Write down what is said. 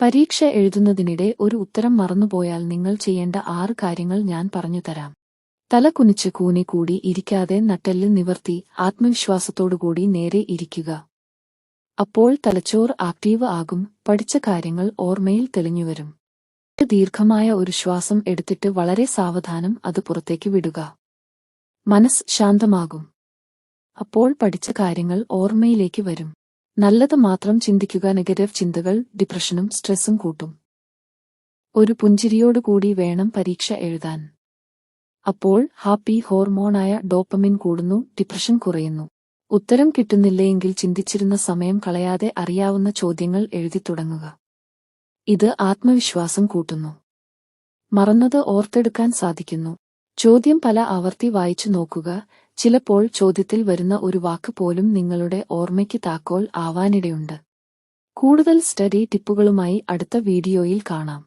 പരീക്ഷ എഴുതുന്നതിനിടെ ഒരു ഉത്തരം മറന്നുപോയാൽ നിങ്ങൾ ചെയ്യേണ്ട ആറ് കാര്യങ്ങൾ ഞാൻ പറഞ്ഞു തരാം. തല കുനിച്ച് കൂനി കൂടി ഇരിക്കാതെ നട്ടെല്ലിൽ നിവർത്തി ആത്മവിശ്വാസത്തോടുകൂടി നേരെ ഇരിക്കുക. അപ്പോൾ തലച്ചോർ ആക്റ്റീവ് ആകും പഠിച്ച കാര്യങ്ങൾ ഓർമ്മയിൽ തെളിഞ്ഞുവരും. ദീർഘമായ ഒരു ശ്വാസം എടുത്തിട്ട് വളരെ സാവധാനം അത് പുറത്തേക്ക് വിടുക. മനസ്സ് ശാന്തമാകും. അപ്പോൾ പഠിച്ച കാര്യങ്ങൾ ഓർമ്മയിലേക്ക് വരും. നല്ലത് മാത്രം ചിന്തിക്കുക നെഗറ്റീവ് ചിന്തകൾ ഡിപ്രഷനും സ്ട്രെസ്സും കൂട്ടും. ഒരു പുഞ്ചിരിയോടുകൂടി വേണം പരീക്ഷ എഴുതാൻ. അപ്പോൾ ഹാപ്പി ഹോർമോണായ ഡോപ്പമിൻ കൂടുന്നു ഡിപ്രഷൻ കുറയുന്നു. ഉത്തരം കിട്ടുന്നില്ലെങ്കിൽ ചിന്തിച്ചിരുന്ന സമയം കളയാതെ അറിയാവുന്ന ചോദ്യങ്ങൾ എഴുതി തുടങ്ങുക. ഇത് ആത്മവിശ്വാസം കൂട്ടുന്നു. മറന്നത് ഓർത്തെടുക്കാൻ സാധിക്കുന്നു. ചോദ്യം പല ആവർത്തി വായിച്ചു നോക്കുക ചിലപ്പോൾ ചോദ്യത്തിൽ വരുന്ന ഒരു വാക്ക് പോലും നിങ്ങളുടെ ഓർമ്മയ്ക്ക് താക്കോൽ ആവാനിടയുണ്ട്. കൂടുതൽ സ്റ്റഡി ടിപ്പുകളുമായി അടുത്ത വീഡിയോയിൽ കാണാം.